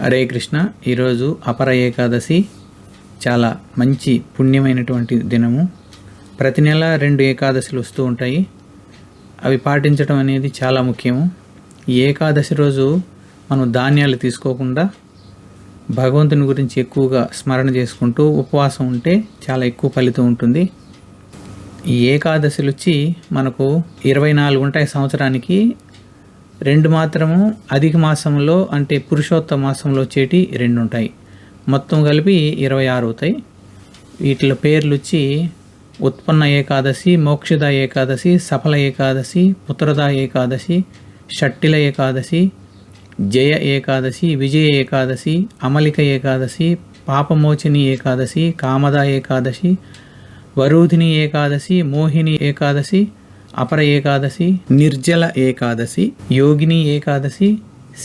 హరే కృష్ణ. ఈరోజు అపర ఏకాదశి చాలా మంచి పుణ్యమైనటువంటి దినము. ప్రతి నెల రెండు ఏకాదశులు వస్తూ ఉంటాయి. అవి పాటించడం అనేది చాలా ముఖ్యము. ఈ ఏకాదశి రోజు మనం ధాన్యాలు తీసుకోకుండా భగవంతుని గురించి ఎక్కువగా స్మరణ చేసుకుంటూ ఉపవాసం ఉంటే చాలా ఎక్కువ ఫలితం ఉంటుంది. ఈ ఏకాదశులు వచ్చి మనకు ఇరవై నాలుగు ఉంటాయి సంవత్సరానికి. రెండు మాత్రము అధిక మాసంలో అంటే పురుషోత్తమ మాసంలో వచ్చేటి రెండు ఉంటాయి మొత్తం కలిపి ఇరవై ఆరు అవుతాయి వీటిలో పేర్లు వచ్చి ఉత్పన్న ఏకాదశి మోక్షద ఏకాదశి సఫల ఏకాదశి పుత్రద ఏకాదశి షట్టిల ఏకాదశి జయ ఏకాదశి విజయ ఏకాదశి అమలిక ఏకాదశి పాపమోచిని ఏకాదశి కామద ఏకాదశి వరూధిని ఏకాదశి మోహిని ఏకాదశి అపర ఏకాదశి నిర్జల ఏకాదశి యోగిని ఏకాదశి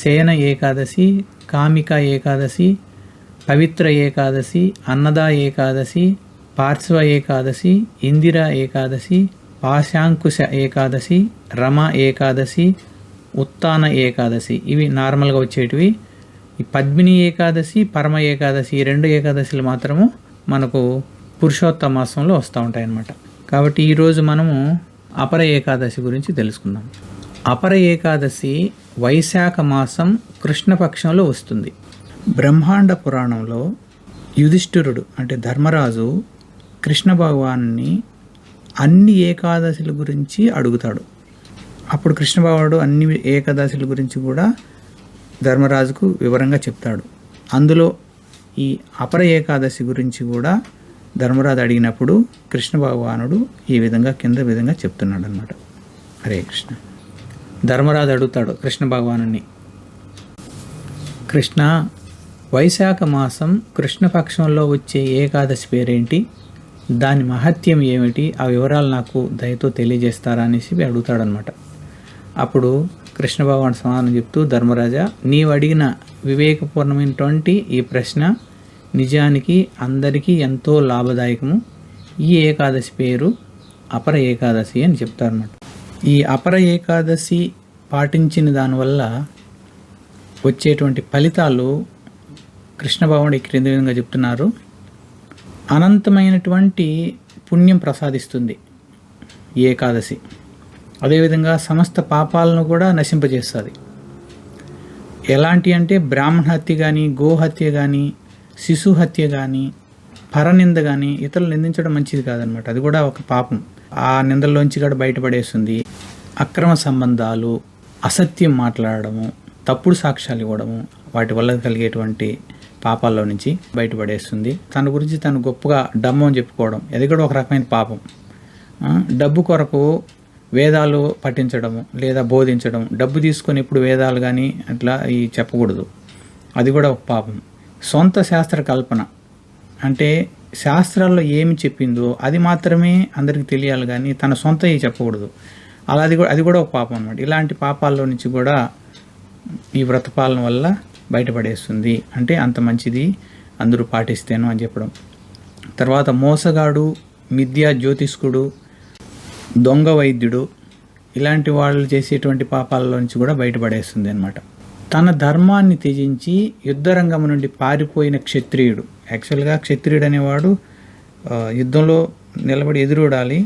సేన ఏకాదశి కామిక ఏకాదశి పవిత్ర ఏకాదశి అన్నదా ఏకాదశి పార్శ్వ ఏకాదశి ఇందిరా ఏకాదశి పాశాంకుశ ఏకాదశి రమ ఏకాదశి ఉత్తాన ఏకాదశి. ఇవి నార్మల్గా వచ్చేటివి. ఈ పద్మిని ఏకాదశి పరమ ఏకాదశి ఈ రెండు ఏకాదశిలు మాత్రము మనకు పురుషోత్తమాసంలో వస్తూ ఉంటాయి అన్నమాట కాబట్టి ఈరోజు మనము అపర ఏకాదశి గురించి తెలుసుకుందాం. అపర ఏకాదశి వైశాఖ మాసం కృష్ణపక్షంలో వస్తుంది. బ్రహ్మాండ పురాణంలో యుధిష్ఠిరుడు అంటే ధర్మరాజు కృష్ణ భగవాన్ని అన్ని ఏకాదశుల గురించి అడుగుతాడు. అప్పుడు కృష్ణ భగవానుడు అన్ని ఏకాదశుల గురించి కూడా ధర్మరాజుకు వివరంగా చెప్తాడు. అందులో ఈ అపర ఏకాదశి గురించి కూడా ధర్మరాజు అడిగినప్పుడు కృష్ణ భగవానుడు ఈ విధంగా కింద విధంగా చెప్తున్నాడు అనమాట హరే కృష్ణ. ధర్మరాజు అడుగుతాడు కృష్ణ భగవాను కృష్ణ వైశాఖ మాసం కృష్ణపక్షంలో వచ్చే ఏకాదశి పేరేంటి? దాని మహత్యం ఏమిటి? ఆ వివరాలు నాకు దయతో తెలియజేస్తారా అనేసి అడుగుతాడనమాట అప్పుడు కృష్ణ భగవాన్ సమాధానం చెప్తూ ధర్మరాజా నీవు అడిగిన వివేకపూర్ణమైనటువంటి ఈ ప్రశ్న నిజానికి అందరికీ ఎంతో లాభదాయకము. ఈ ఏకాదశి పేరు అపర ఏకాదశి అని చెప్తారన్నమాట. ఈ అపర ఏకాదశి పాటించిన దానివల్ల వచ్చేటువంటి ఫలితాలు కృష్ణభావుడు భగవానుడు ఈ క్రింది విధంగా చెప్తున్నారు. అనంతమైనటువంటి పుణ్యం ప్రసాదిస్తుంది ఏకాదశి. అదేవిధంగా సమస్త పాపాలను కూడా నశింపజేస్తుంది. ఎలాంటి అంటే బ్రాహ్మణ హత్య కానీ గోహత్య కానీ శిశు హత్య కానీ పరనింద కానీ ఇతరులు నిందించడం మంచిది కాదనమాట అది కూడా ఒక పాపం. ఆ నిందల్లోంచి కూడా బయటపడేస్తుంది. అక్రమ సంబంధాలు అసత్యం మాట్లాడడము తప్పుడు సాక్ష్యాలు ఇవ్వడము వాటి వల్ల కలిగేటువంటి పాపాల్లో నుంచి బయటపడేస్తుంది. తన గురించి తను గొప్పగా డమ్ము అని చెప్పుకోవడం అది కూడా ఒక రకమైన పాపం. డబ్బు కొరకు వేదాలు పఠించడము లేదా బోధించడం డబ్బు తీసుకొని ఇప్పుడు వేదాలు కానీ అట్లా ఈ చెప్పకూడదు. అది కూడా ఒక పాపం. సొంత శాస్త్ర కల్పన. అంటే శాస్త్రాల్లో ఏమి చెప్పిందో అది మాత్రమే అందరికీ తెలియాలి కానీ తన సొంత చెప్పకూడదు. అలా అది కూడా అది కూడా ఒక పాపం అనమాట ఇలాంటి పాపాల్లో నుంచి కూడా ఈ వ్రతపాలన వల్ల బయటపడేస్తుంది. అంటే అంత మంచిది అందరూ పాటిస్తేను అని చెప్పడం. తర్వాత మోసగాడు మిథ్యా జ్యోతిష్కుడు దొంగ వైద్యుడు ఇలాంటి వాళ్ళు చేసేటువంటి పాపాల నుంచి కూడా బయటపడేస్తుంది అనమాట తన ధర్మాన్ని త్యజించి యుద్ధరంగం నుండి పారిపోయిన క్షత్రియుడు. యాక్చువల్గా క్షత్రియుడు అనేవాడు యుద్ధంలో నిలబడి ఎదురుడాలి.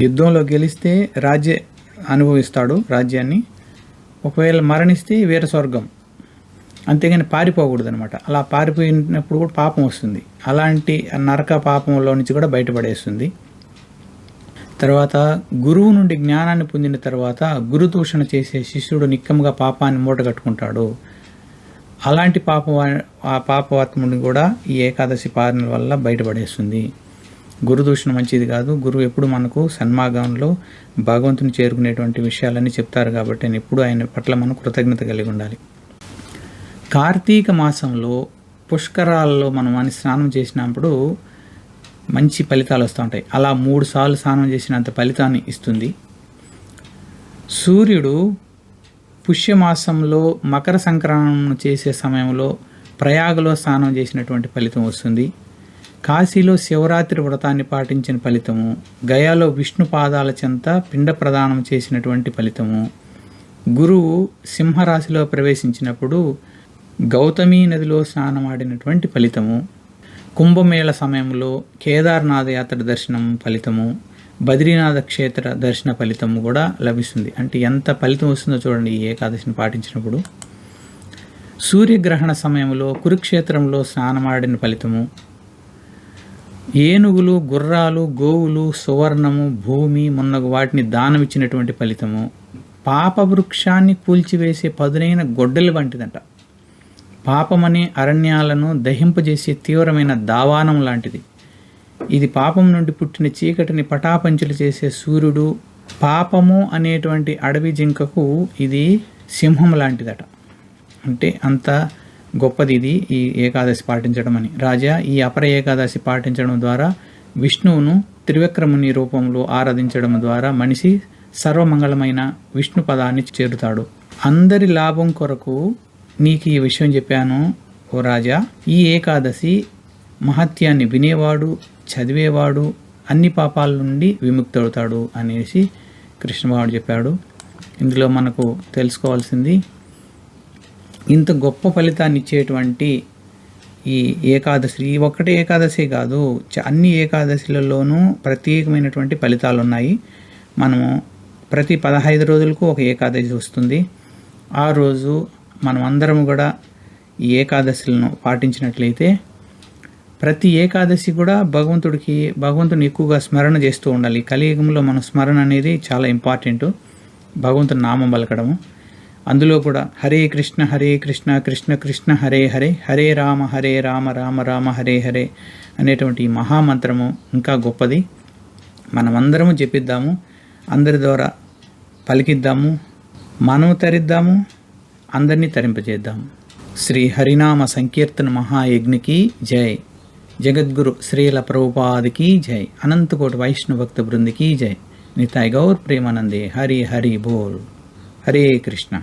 యుద్ధంలో గెలిస్తే రాజ్య అనుభవిస్తాడు రాజ్యాన్ని. ఒకవేళ మరణిస్తే వీర స్వర్గం అంతేగాని పారిపోకూడదు అనమాట అలా పారిపోయినప్పుడు కూడా పాపం వస్తుంది. అలాంటి నరక పాపంలో నుంచి కూడా బయటపడేస్తుంది. తర్వాత గురువు నుండి జ్ఞానాన్ని పొందిన తర్వాత గురుదూషణ చేసే శిష్యుడు నిక్కముగా పాపాన్ని మూటగట్టుకుంటాడు. అలాంటి పాప ఆ పాపవాత్ముడిని కూడా ఈ ఏకాదశి పాలన వల్ల బయటపడేస్తుంది. గురుదూషణ మంచిది కాదు. గురువు ఎప్పుడు మనకు సన్మార్గంలో భగవంతుని చేరుకునేటువంటి విషయాలన్నీ చెప్తారు కాబట్టి నేను ఎప్పుడు ఆయన పట్ల మనం కృతజ్ఞత కలిగి ఉండాలి. కార్తీక మాసంలో పుష్కరాలలో మనం అని స్నానం చేసినప్పుడు మంచి ఫలితాలు వస్తూ ఉంటాయి. అలా మూడు సార్లు స్నానం చేసినంత ఫలితాన్ని ఇస్తుంది. సూర్యుడు పుష్యమాసంలో మకర సంక్రమణం చేసే సమయంలో ప్రయాగలో స్నానం చేసినటువంటి ఫలితం వస్తుంది. కాశీలో శివరాత్రి వ్రతాన్ని పాటించిన ఫలితము గయాలో విష్ణు పాదాల చెంత పిండ ప్రదానం చేసినటువంటి ఫలితము గురువు సింహరాశిలో ప్రవేశించినప్పుడు గౌతమీ నదిలో స్నానమాడినటువంటి ఫలితము కుంభమేళ సమయంలో కేదార్నాథ యాత్ర దర్శనం ఫలితము బద్రీనాథ క్షేత్ర దర్శన ఫలితము కూడా లభిస్తుంది. అంటే ఎంత ఫలితం వస్తుందో చూడండి ఈ ఏకాదశిని పాటించినప్పుడు. సూర్యగ్రహణ సమయంలో కురుక్షేత్రంలో స్నానమాడిన ఫలితము. ఏనుగులు గుర్రాలు గోవులు సువర్ణము భూమి మున్నగు వాటిని దానమిచ్చినటువంటి ఫలితము. పాప వృక్షాన్ని కూల్చివేసే పదునైన గొడ్డలి వంటిదంట. పాపమనే అరణ్యాలను దహింపజేసే తీవ్రమైన దావానం లాంటిది. ఇది పాపం నుండి పుట్టిన చీకటిని పటాపంచులు చేసే సూర్యుడు పాపము అనేటువంటి అడవి జింకకు ఇది సింహం లాంటిదట. అంటే అంత గొప్పది ఇది ఈ ఏకాదశి పాటించడం అని. రాజా ఈ అపర ఏకాదశి పాటించడం ద్వారా విష్ణువును త్రివిక్రముని రూపంలో ఆరాధించడం ద్వారా మనిషి సర్వమంగళమైన విష్ణు పదాన్ని చేరుతాడు. అందరి లాభం కొరకు నీకు ఈ విషయం చెప్పాను ఓ రాజా. ఈ ఏకాదశి మహత్యాన్ని వినేవాడు చదివేవాడు అన్ని పాపాల నుండి విముక్తవుతాడు అనేసి కృష్ణబాబుడు చెప్పాడు. ఇందులో మనకు తెలుసుకోవాల్సింది ఇంత గొప్ప ఫలితాన్ని ఇచ్చేటువంటి ఈ ఏకాదశి ఈ ఒక్కటే ఏకాదశి కాదు చ- అన్ని ఏకాదశిలలోనూ ప్రత్యేకమైనటువంటి ఫలితాలు ఉన్నాయి. మనము ప్రతి పదహైదు రోజులకు ఒక ఏకాదశి వస్తుంది. ఆ రోజు మనం అందరం కూడా ఈ ఏకాదశులను పాటించినట్లయితే ప్రతి ఏకాదశి కూడా భగవంతుడికి భగవంతుని ఎక్కువగా స్మరణ చేస్తూ ఉండాలి. కలియుగంలో మన స్మరణ అనేది చాలా ఇంపార్టెంట్. భగవంతుని నామం పలకడము. అందులో కూడా హరే కృష్ణ హరే కృష్ణ కృష్ణ కృష్ణ హరే హరే హరే రామ హరే రామ రామ రామ హరే హరే అనేటువంటి ఈ మహామంత్రము ఇంకా గొప్పది. మనమందరము చెప్పిద్దాము అందరి ద్వారా పలికిద్దాము. మనము తరిద్దాము. అందరినీ తరింపజేద్దాం. శ్రీ హరినామ సంకీర్తన మహాయజ్ఞకి జై. జగద్గురు శ్రీల ప్రభుపాదికి జై. అనంతకోటి వైష్ణవ భక్త బృందికి జై. నితాయ్ గౌర్ ప్రేమానందే. హరి హరి బోల్. హరే కృష్ణ.